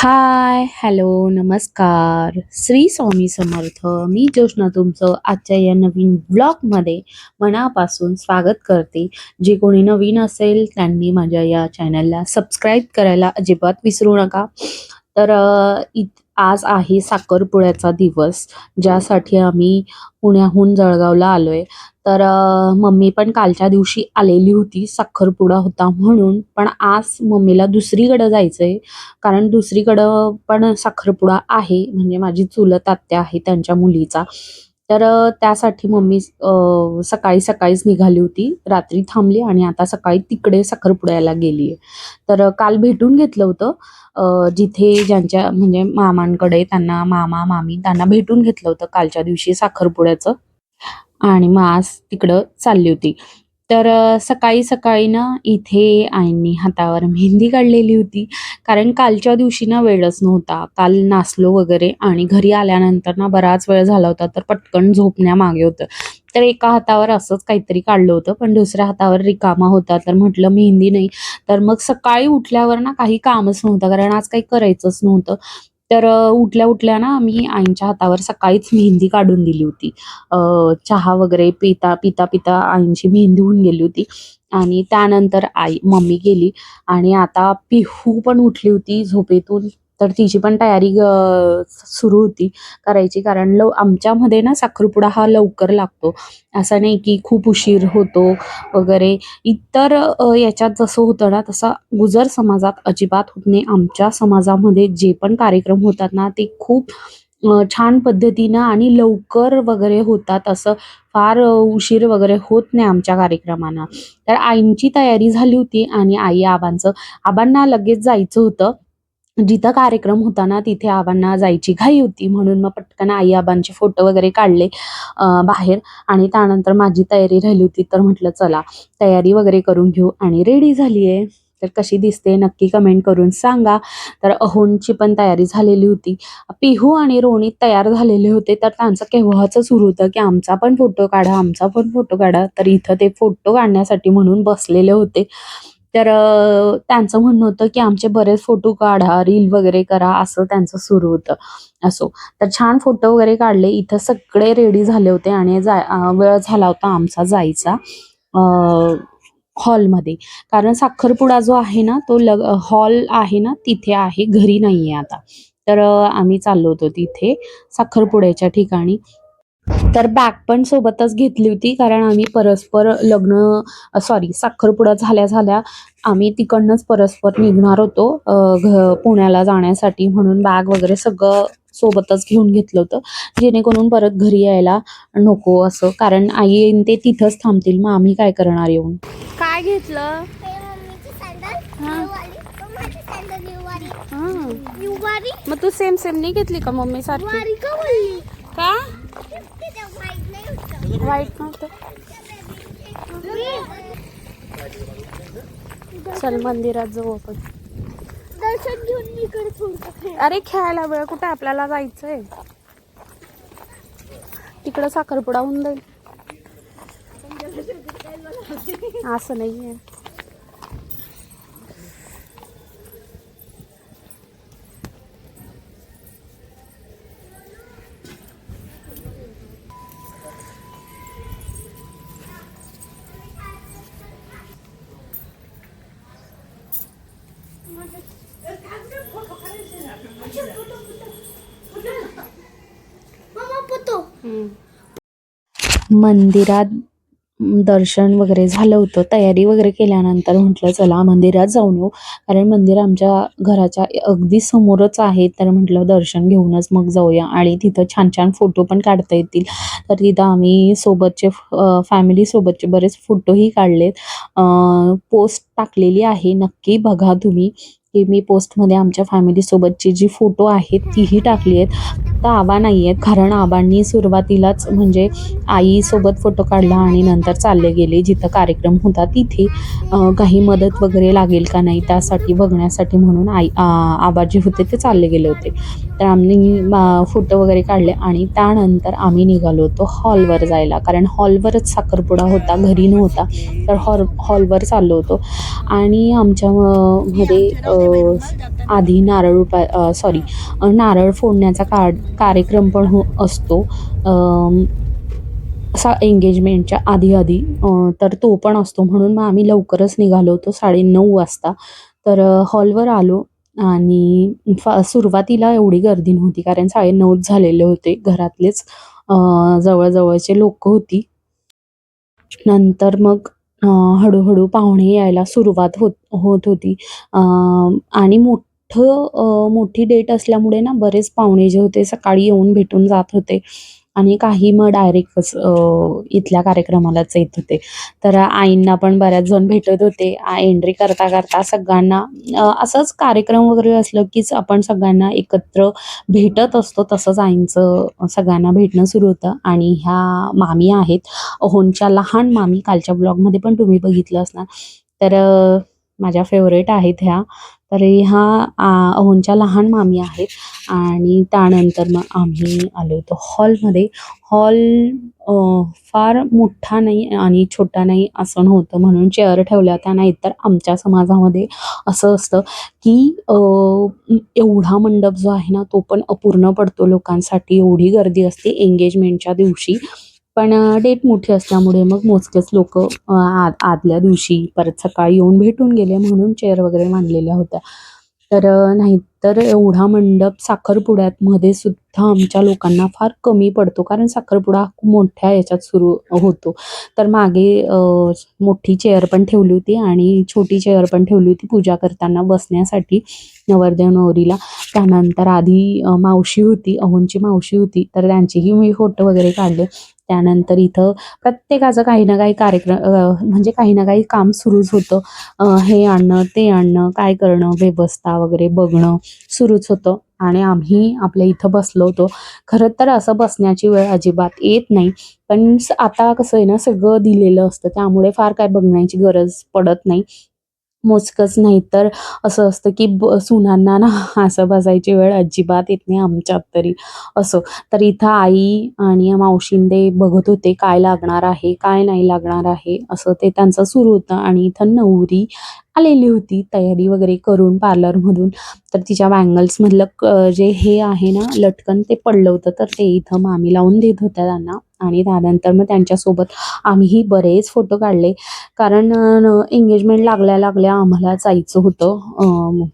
हाय, hello, नमस्कार. श्री स्वामी समर्थ. मी ज्योत्स्ना तुमचं आजच्या या नवीन ब्लॉगमध्ये मनापासून स्वागत करते. जे कोणी नवीन असेल त्यांनी माझ्या या चॅनलला सबस्क्राईब करायला अजिबात विसरू नका. तर इथ इत आज आहे साखरपुड्याचा दिवस, ज्यासाठी आम्ही पुण्याहून जळगावला आलो आहे तर मम्मी पण कालच्या दिवशी आलेली होती, साखरपुडा होता म्हणून. पण आज मम्मीला दुसरीकडं जायचं आहे कारण दुसरीकडं पण साखरपुडा आहे, म्हणजे माझी चुलत आत्या आहे त्यांच्या मुलीचा. तर त्यासाठी मम्मी सकाळी सकाळीच निघाली होती. रात्री थांबली आणि आता सकाळी तिकडे साखरपुड्याला गेली आहे. तर काल भेटून घेतलं होतं जिथे ज्यांच्या म्हणजे मामांकडे त्यांना मामा-मामी त्यांना भेटून घेतलं होतं कालच्या दिवशी साखरपुड्याचं आणि मग आज तिकडं चालली होती. तर सकाळी-सकाळी ना इथे आईंनी हातावर मेहंदी काढलेली होती. कारण कालच्या दिवशी ना वेळच नव्हता. काल नाचलो वगैरे आणि घरी आल्यानंतर ना बराच वेळ झाला होता, तर पटकन झोपण्यामागे होतं. तर एका हातावर असंच काहीतरी काढलं होतं, पण दुसऱ्या हातावर रिकामा होता. तर म्हटलं मेहंदी नाही. तर मग सकाळी उठल्यावर ना काही कामच नव्हतं, कारण आज काही करायचंच नव्हतं. तर उठल्या-उठल्या ना मी आईंच्या हातावर सकाळीच मेहंदी काढून दिली होती. चहा वगैरे पिता, पिता-पिता आईंची मेहंदी होऊन गेली होती आणि त्यानंतर आई मम्मी गेली आणि आता पिहू पण उठली होती झोपेतून. तर तिची पण तयारी सुरू होती करायची. कारण लव आमच्यामध्ये ना साखरपुडा हा लवकर लागतो. असं नाही की खूप उशीर होतो वगैरे. इतर याच्यात जसं होतं ना, तसं गुजर समाजात अजिबात होत नाही. आमच्या समाजामध्ये जे पण कार्यक्रम होतात ना, ते खूप छान पद्धतीनं आणि लवकर वगैरे होतात. असं फार उशीर वगैरे होत नाही आमच्या कार्यक्रमांना. तर आईंची तयारी झाली होती आणि आई-आबांचं आबांना लगेच जायचं होतं. जिथं कार्यक्रम होता ना, तिथे आबांना जायची घाई होती. म्हणून मग पटकन आई-आबांचे फोटो वगैरे काढले बाहेर आणि त्यानंतर माझी तयारी राहिली होती. तर म्हटलं चला तयारी वगैरे करून घेऊ आणि रेडी झाली आहे. तर कशी दिसते नक्की कमेंट करून सांगा. तर अहोंची पण तयारी झालेली होती. पिहू आणि रोणी तयार झालेले होते. तर त्यांचं केव्हाचं सुरू होतं, की आमचा पण फोटो काढा, आमचा पण फोटो काढा. तर इथं ते फोटो काढण्यासाठी म्हणून बसलेले होते. तर त्यांचं म्हणणं होतं, की आमचे बरेच फोटो काढा, रील वगैरे करा, असं त्यांचं सुरू होतं. असो. तर छान फोटो वगैरे काढले. इथं सगळे रेडी झाले होते आणि जा वेळ झाला होता आमचा जायचा हॉलमध्ये. कारण साखरपुडा जो आहे ना, तो लग हॉल आहे ना, तिथे आहे, घरी नाहीये आता. तर आम्ही चाललो होतो तिथे साखरपुड्याच्या ठिकाणी. तर बॅग पण सोबतच घेतली होती, कारण आम्ही परस्पर लग्न सॉरी साखरपुडा झाल्या-झाल्या आम्ही तिकडनंच परस्पर निघणार होतो घ पुण्याला जाण्यासाठी. म्हणून बॅग वगैरे सगळं सोबतच घेऊन घेतलं होतं, जेणेकरून परत घरी यायला नको असं. कारण आई अन् ते तिथंच थांबतील, मग आम्ही काय करणार येऊन. काय घेतलं? मग तू सेम सेम नाही घेतली का मम्मी सारखी का बोलली का तिथे व्हाईट नाही होतं वाईट नव्हतं चल मंदिरात जाऊ आपण. दर्शन घेऊन अरे खेळायला वेळ कुठे? आपल्याला जायचंय. तिकडं साखरपुडा होऊन जाईल. असं नाहीये. मंदिरात दर्शन वगैरे झालं होतं तयारी वगैरे केल्यानंतर म्हटलं चला मंदिरात जाऊन येऊ. कारण मंदिर आमच्या घराच्या अगदी समोरच आहे तर म्हटलं दर्शन घेऊनच मग जाऊया. आणि तिथं छान छान फोटो पण काढता येतील. तर तिथं आम्ही सोबतचे फॅमिलीसोबतचे बरेच फोटोही काढलेत. पोस्ट टाकलेली आहे नक्की बघा तुम्ही. की मी पोस्टमध्ये आमच्या फॅमिलीसोबतची जी फोटो आहेत तीही टाकली आहेत. तर आबा नाही आहेत कारण आबांनी सुरुवातीलाच म्हणजे आईसोबत फोटो काढला आणि नंतर चालले गेले. जिथं कार्यक्रम होता तिथे काही मदत वगैरे लागेल का नाही त्यासाठी बघण्यासाठी म्हणून आई आबा जे होते ते चालले गेले होते. तर आम्ही फोटो वगैरे काढले आणि त्यानंतर आम्ही निघालो होतो हॉलवर जायला. कारण हॉलवरच साखरपुडा होता घरी नव्हता. तर हॉल हॉलवर चाललो होतो. आणि आमच्या मध्ये आधी नारळ उपा सॉरी नारळ फोडण्याचा का कार्यक्रम पण हो असतो. असा एंगेजमेंटच्या आधी आधी तर तो पण असतो. म्हणून मग आम्ही लवकरच निघालो होतो साडेनऊ वाजता. तर हॉलवर आलो आणि फा सुरुवातीला एवढी गर्दी नव्हती कारण साडेनऊच झालेले होते घरातलेच. जवळजवळचे लोक होती. नंतर मग हळूहळू पाहुणे यायला सुरुवात होत होत होती. आणि मोठं मोठी डेट असल्यामुळे ना बरेच पाहुणे जे होते सकाळी येऊन भेटून जात होते. आणि काही मग डायरेक्टच इथल्या कार्यक्रमालाच येत होते. तर आईंना पण बऱ्याच जण भेटत होते. एंट्री करता करता सगळ्यांना असंच कार्यक्रम वगैरे असलं कीच आपण सगळ्यांना एकत्र भेटत असतो. तसंच आईंचं सगळ्यांना भेटणं सुरू होतं. आणि ह्या मामी आहेत. अहोंच्या लहान मामी कालच्या ब्लॉगमध्ये पण तुम्ही बघितलं असणार. तर माझ्या फेवरेट आहेत ह्या. तर ह्या अहोंच्या लहान मामी आहेत आणि त्यानंतर मग आम्ही आलो होतो हॉलमध्ये. हॉल फार मोठा नाही आणि छोटा नाही असं नव्हतं म्हणून चेअर ठेवल्या होत्या. नाहीतर आमच्या समाजामध्ये असं असतं की एवढा मंडप जो आहे ना तो पण अपूर्ण पडतो लोकांसाठी. एवढी गर्दी असते एंगेजमेंटच्या दिवशी. पण डेट मोठी असल्यामुळे मग मोजकेच लोक आ आदल्या दिवशी परत सकाळी येऊन भेटून गेले म्हणून चेअर वगैरे मांडलेल्या होत्या. तर नाहीतर एवढा मंडप साखरपुड्यात मध्ये सुद्धा आमच्या लोकांना फार कमी पडतो. कारण साखरपुडा खूप मोठ्या याच्यात सुरू होतो. तर मागे मोठी चेअर पण ठेवली होती आणि छोटी चेअर पण ठेवली होती पूजा करताना बसण्यासाठी नवरदेव नवरीला. त्यानंतर आधी मावशी होती अहोंची मावशी होती. तर त्यांचेही मी फोटो वगैरे काढले. त्यानंतर इथं प्रत्येकाचं काही ना काही कार्यक्रम म्हणजे काही ना काही काम सुरूच होतं. हे आणणं ते आणणं काय करणं व्यवस्था वगैरे बघणं सुरूच होतं. आणि आम्ही आपल्या इथं बसलो होतो. खरं तर असं बसण्याची वेळ अजिबात येत नाही. पण आता कसं आहे ना सगळं दिलेलं असतं. त्यामुळे फार काय बघण्याची गरज पडत नाही. मोजकंच नाही तर असं असतं की ब सुनांना ना असं बसायची वेळ अजिबात येत नाही आमच्यात तरी. असं. तर इथं आई आणि मावशिंदे बघत होते काय लागणार आहे काय नाही लागणार आहे असं ते त्यांचं सुरू होतं. आणि इथं नवरी आलेली होती तयारी वगैरे करून पार्लरमधून. तर तिच्या बँगल्समधलं क जे हे आहे ना लटकन ते पडलं होतं. तर ते इथं मामी लावून देत होत्या त्यांना. आणि त्यानंतर मग त्यांच्यासोबत आम्हीही बरेच फोटो काढले. कारण एंगेजमेंट लागल्या लागल्या आम्हाला जायचं होतं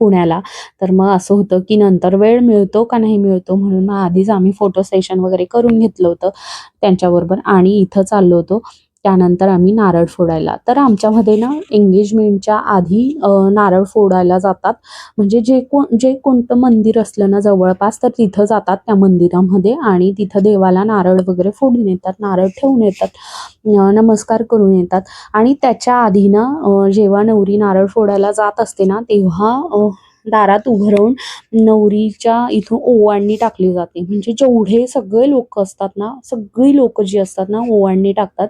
पुण्याला. तर मग असं होतं की नंतर वेळ मिळतो का नाही मिळतो म्हणून मग आधीच आम्ही फोटो सेशन वगैरे करून घेतलं होतं त्यांच्याबरोबर. आणि इथं चाललो होतो. त्यानंतर आम्ही नारळ फोडायला. तर आमच्यामध्ये ना एंगेजमेंटच्या आधी नारळ फोडायला जातात. म्हणजे जे कोण जे कोणतं मंदिर असलं ना जवळपास तर तिथं जातात त्या मंदिरामध्ये आणि तिथं देवाला नारळ वगैरे फोडून येतात नारळ ठेवून येतात नमस्कार करून येतात. आणि त्याच्या आधी ना जेव्हा नवरी नारळ फोडायला जात असते ना तेव्हा दारात उभं राहून नवरीच्या इथून ओवाळणी टाकली जाते. म्हणजे जेवढे सगळे लोक असतात ना सगळी लोक जी असतात ना ओवाळणी टाकतात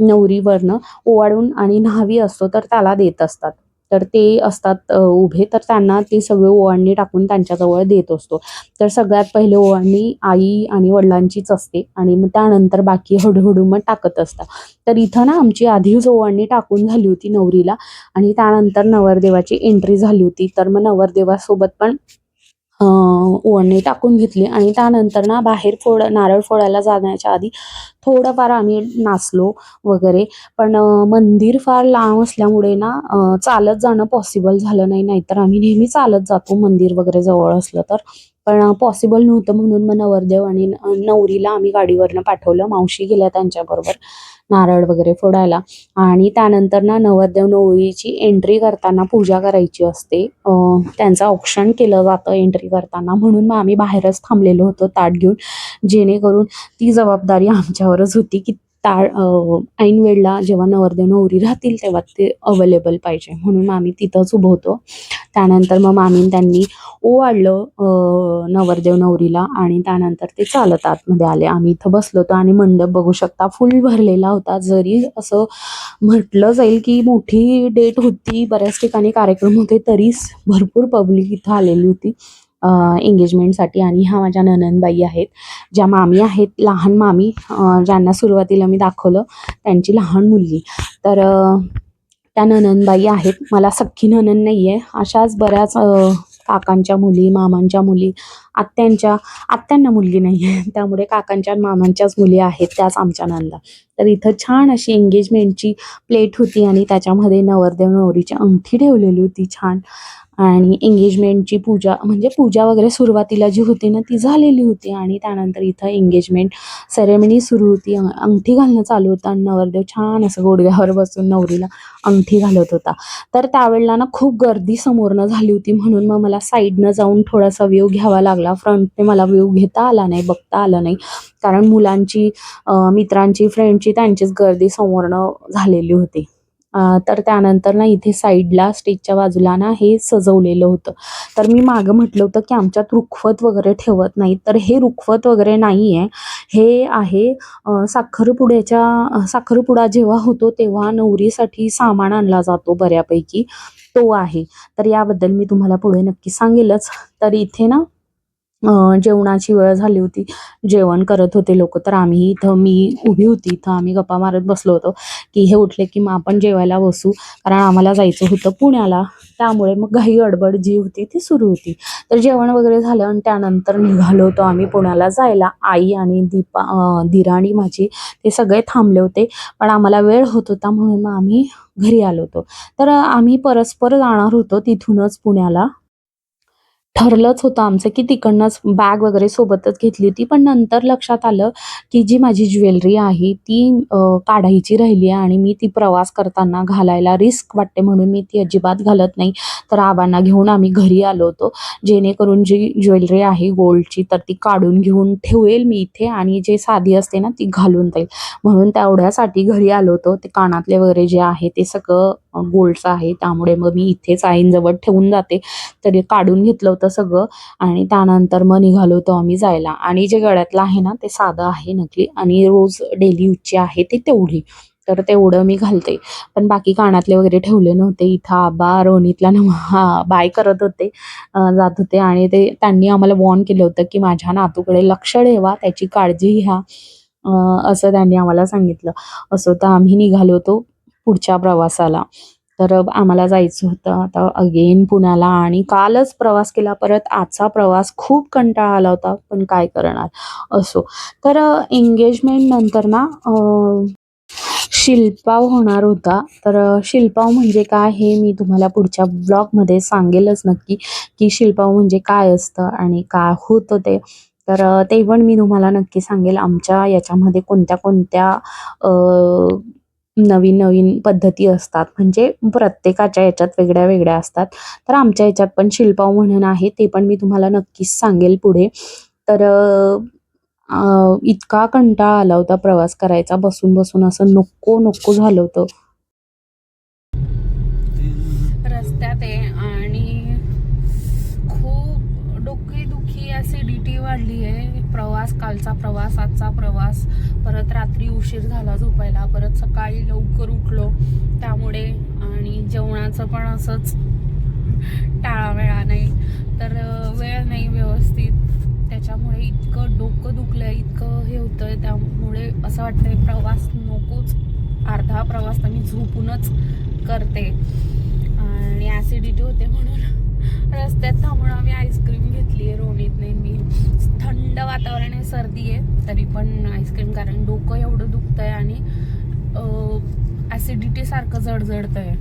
नवरीवरनं. ओवाळून आणि न्हावी असतो तर त्याला देत असतात. तर ते असतात उभे. तर त्यांना ती सगळी ओवाळणी टाकून त्यांच्याजवळ देत असतो. तर सगळ्यात पहिले ओवाळणी आई आणि वडिलांचीच असते आणि मग त्यानंतर बाकी हळूहळू मग टाकत असतात. तर इथं ना आमची आधीच ओवाळणी टाकून झाली होती नवरीला आणि त्यानंतर नवरदेवाची एंट्री झाली होती. तर मग नवरदेवासोबत पण अ, टाकून घेतली आणि त्यानंतर ना बाहेर फोड नारळ फोडायला जाण्याच्या आधी थोडंफार आम्ही नाचलो वगैरे. पण मंदिर फार लांब असल्यामुळे ना चालत जाणं पॉसिबल झालं नाही. नाहीतर आम्ही नेहमी चालत जातो मंदिर वगैरे जवळ असलं तर. पण पॉसिबल नव्हतं म्हणून मग नवरदेव आणि नवरीला आम्ही गाडीवरनं पाठवलं. मावशी गेल्या त्यांच्याबरोबर. नारळ वगैरे फोडायला. आणि त्यानंतर ना नवरदेव नवरीची एंट्री करताना पूजा करायची असते. त्यांचं औक्षण केलं जातं एंट्री करताना. म्हणून मग आम्ही बाहेरच थांबलेलो होतो ताट घेऊन. जेणेकरून ती जबाबदारी आमच्यावरच होती की टाळ ऐन वेळेला जेव्हा नवरदेव नवरी राहतील तेव्हा ते अवेलेबल पाहिजे. म्हणून आम्ही तिथंच उभं होतो. त्यानंतर मग मामीन त्यांनी ओवाळलं नवरदेव नवरीला आणि त्यानंतर ते चालत आतमध्ये आले. आम्ही इथं बसलो होतो आणि मंडप बघू शकता फुल भरलेला होता. जरी असं म्हटलं जाईल की मोठी डेट होती बऱ्याच ठिकाणी कार्यक्रम होते तरीच भरपूर पब्लिक इथं आलेली होती. एंगेजमेंटसाठी आणि ह्या माझ्या ननंदबाई आहेत. ज्या मामी आहेत लहान मामी ज्यांना सुरुवातीला मी दाखवलं त्यांची लहान मुलगी. तर त्या ननंदबाई आहेत. मला सख्खी ननंद नाही आहे अशाच बऱ्याच काकांच्या मुली मामांच्या मुली आत्यांच्या आत्यांना मुलगी नाही आहे त्यामुळे काकांच्या मामांच्याच मुली आहेत त्याच आमच्या नंदा. तर इथं छान अशी एंगेजमेंटची प्लेट होती आणि त्याच्यामध्ये नवरदेव नवरीची अंगठी ठेवलेली होती छान. आणि एंगेजमेंटची पूजा म्हणजे पूजा वगैरे सुरुवातीला जी होती ना ती झालेली होती. आणि त्यानंतर इथं एंगेजमेंट सेरेमनी सुरू होती. अंगठी घालणं चालू होतं. आणि नवरदेव छान असं गोडग्यावर बसून नवरीला अंगठी घालत होता. तर त्यावेळेला ना खूप गर्दी समोरनं झाली होती म्हणून मग मला साईडनं जाऊन थोडासा व्ह्यू घ्यावा लागला. फ्रंटने मला व्ह्यू घेता आला नाही बघता आला नाही. कारण मुलांची मित्रांची फ्रेंडची त्यांचीच गर्दी समोरनं झालेली होती. तर त्यानंतर ना इथे साईडला स्टेजच्या बाजूला ना हे सजवलेलं होतं. तर मी मागं म्हटलं होतं की आमच्यात रुखवत वगैरे ठेवत नाही तर हे रुखवत वगैरे नाही आहे हे आहे साखरपुड्याच्या साखरपुडा जेव्हा होतो तेव्हा नवरीसाठी सामान आणला जातो बऱ्यापैकी. तो आहे. तर याबद्दल मी तुम्हाला पुढे नक्की सांगेलच. तर इथे ना जेवणाची वेळ झाली होती. जेवण करत होते लोक. तर आम्ही इथं मी उभी होती इथं. आम्ही गप्पा मारत बसलो होतो की हे उठले की मग आपण जेवायला बसू. कारण आम्हाला जायचं होतं पुण्याला. त्यामुळे मग घाई गडबड जी होती ती सुरू होती. तर जेवण वगैरे झालं आणि त्यानंतर निघालो होतो आम्ही पुण्याला जायला. आई आणि दीपा दिराणी माझी ते सगळे थांबले होते. पण आम्हाला वेळ होत होता म्हणून मग आम्ही घरी आलो होतो. तर आम्ही परस्पर जाणार होतो तिथूनच पुण्याला. ठरलंच होतं आमचं की तिकडनंच बॅग वगैरे सोबतच घेतली होती. पण नंतर लक्षात आलं की जी माझी ज्वेलरी आहे ती काढायची राहिली आहे आणि मी ती प्रवास करताना घालायला रिस्क वाटते म्हणून मी ती अजिबात घालत नाही. तर आबांना घेऊन आम्ही घरी आलो होतो. जेणेकरून जी ज्वेलरी आहे गोल्डची तर ती काढून घेऊन ठेवेल मी इथे आणि जे साधी असते ना ती घालून जाईल. म्हणून तेवढ्यासाठी घरी आलो होतो. ते कानातले वगैरे जे आहे ते सगळं गोल्डचं आहे. त्यामुळे मग मी इथेच आईंजवळ ठेवून जाते. तरी काढून घेतलं होतं. सगळं. आणि त्यानंतर मग निघालो होतो आम्ही जायला. आणि जे गळ्यातलं आहे ना ते साधं आहे नकली. आणि रोज डेली यूजची आहे ते तेवढी. तर तेवढं मी घालते. पण बाकी कानातले वगैरे ठेवले नव्हते. इथं आबा रोनीतला हा बाय करत होते जात होते. आणि ते त्यांनी आम्हाला वॉर्न केलं होतं की माझ्या नातूकडे लक्ष ठेवा त्याची काळजी घ्या. असं त्यांनी आम्हाला सांगितलं. असं तर आम्ही निघालो होतो पुढच्या प्रवासाला. तर आम्हाला जायचं होतं. आता अगेन पुण्याला आणि कालच प्रवास केला. परत आजचा प्रवास खूप कंटाळा आला होता. पण काय करणार? असो. तर एंगेजमेंट नंतर ना शिल्पाव होणार होता. तर शिल्पाव म्हणजे काय हे मी तुम्हाला पुढच्या ब्लॉगमध्ये सांगेलच नक्की. की शिल्पाव म्हणजे काय असतं आणि काय होतं ते. तर ते पण मी तुम्हाला नक्की सांगेल. आमच्या याच्यामध्ये कोणत्या कोणत्या नवीन नवीन पद्धती असतात. म्हणजे प्रत्येकाच्या याच्यात वेगळ्या वेगळ्या असतात. तर आमच्या याच्यात पण शिल्पाव म्हणून आहे ते पण मी तुम्हाला नक्कीच सांगेल पुढे. तर इतका कंटाळा आला होता प्रवास करायचा. बसून बसून असं नको नको झालं होतं. रस्त्यात आहे आणि खूप डोकेदुखी ॲसिडिटी वाढली आहे. प्रवास कालचा प्रवास आजचा प्रवास. परत रात्री उशीर झाला झोपायला. परत सकाळी लवकर उठलो. त्यामुळे आणि जेवणाचं पण असंच टाळावेळा नाही. तर वेळ नाही व्यवस्थित. त्याच्यामुळे इतकं डोकं दुखलं इतकं हे होतंय. त्यामुळे असं वाटतंय प्रवास नकोच. अर्धा प्रवास तर मी झोपूनच करते. आणि ॲसिडिटी होते म्हणून रस्त्यात थांबून आम्ही आईस्क्रीम घेतली आहे रोनीतने मी थंड वातावरण आहे सर्दी आहे तरी पण आईस्क्रीम कारण डोकं एवढं दुखतंय आणि ॲसिडिटीसारखं जडजडतंय.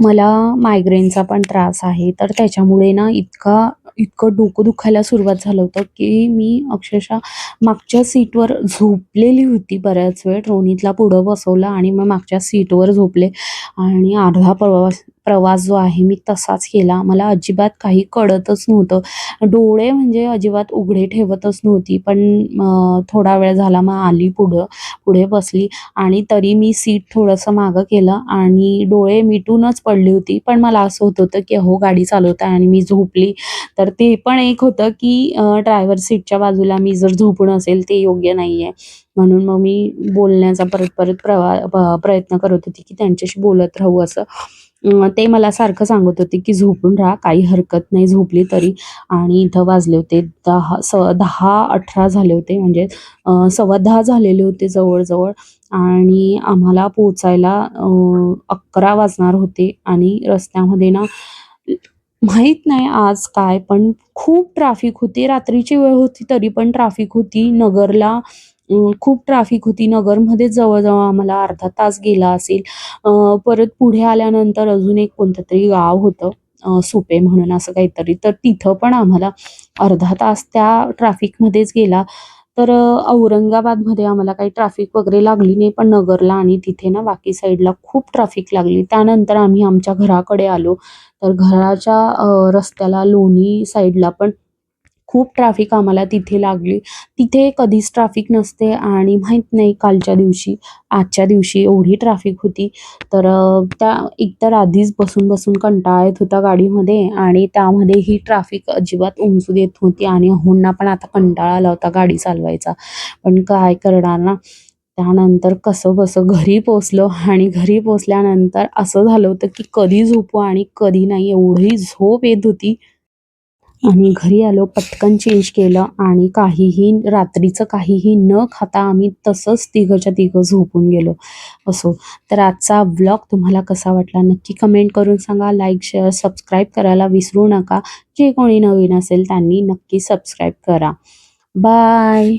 मला मायग्रेनचा पण त्रास आहे तर त्याच्यामुळे ना इतका इतकं डोकं दुखायला सुरुवात झालं होतं की मी अक्षरशः मागच्या सीटवर झोपलेली होती बऱ्याच वेळ. रोनीतला पुढं बसवलं आणि मग मागच्या सीटवर झोपले आणि अर्धा प्रवास प्रवास जो आहे मी तसाच केला. मला अजिबात काही कळतच नव्हतं. डोळे म्हणजे अजिबात उघडे ठेवतच नव्हती. पण थोडा वेळ झाला मग आली पुढं पुढे बसली. आणि तरी मी सीट थोडंसं मागं केलं आणि डोळे मिटूनच पडली होती. पण मला असं होत होतं की अहो गाडी चालवत आहे आणि मी झोपली. तर ते पण एक होतं की ड्रायव्हर सीटच्या बाजूला मी जर झोपून असेल ते योग्य नाही आहे म्हणून मग मी बोलण्याचा परत परत प्रवा प्रयत्न करत होती की त्यांच्याशी बोलत राहू असं. ते मला सारखं सांगत होते की झोपून राहा काही हरकत नाही झोपली तरी. आणि इथं वाजले होते दहा स दहा अठरा झाले होते. म्हणजे सव्वा दहा झालेले होते जवळजवळ. आणि आम्हाला पोचायला अकरा वाजणार होते. आणि रस्त्यामध्ये ना माहीत नाही आज काय पण खूप ट्रॅफिक होती. रात्रीची वेळ होती तरी पण ट्रॅफिक होती. नगरला खूप ट्रॅफिक होती. नगरमध्ये जवळजवळ आम्हाला अर्धा तास गेला असेल. परत पुढे आल्यानंतर अजून एक कोणतं तरी गाव होतं सोपे सुपे म्हणून असं काहीतरी. तर तिथं पण आम्हाला अर्धा तास त्या ट्रॅफिकमध्येच गेला. तर औरंगाबादमध्ये आम्हाला काही ट्रॅफिक वगैरे लागली नाही पण नगरला आणि तिथे ना बाकी साईडला खूप ट्रॅफिक लागली. त्यानंतर आम्ही आमच्या घराकडे आलो. तर घराच्या रस्त्याला लोणी साईडला पण खूप ट्रॅफिक आम्हाला तिथे लागली. तिथे कधीच ट्रॅफिक नसते आणि माहीत नाही कालच्या दिवशी आजच्या दिवशी एवढी ट्रॅफिक होती. तर त्या एकतर आधीच बसून बसून कंटाळा येत होता गाडीमध्ये आणि त्यामध्ये ही ट्रॅफिक अजिबात उंचू देत होती आणि अहोंना पण आता कंटाळा आला होता गाडी चालवायचा. पण काय करणार ना? त्यानंतर कसं बसं घरी पोचलो आणि घरी पोचल्यानंतर असं झालं होतं की कधी झोपू आणि कधी नाही एवढी झोप येत होती. आणि घरी आलो पटकन चेंज केलं आणि काहीही रात्रीचं काहीही न खाता आम्ही तसंच तिघंच्या तिघं झोपून गेलो. असो. तर आजचा व्लॉग तुम्हाला कसा वाटला नक्की कमेंट करून सांगा. लाईक शेअर सबस्क्राईब करायला विसरू नका. जे कोणी नवीन असेल त्यांनी नक्की सबस्क्राईब करा. बाय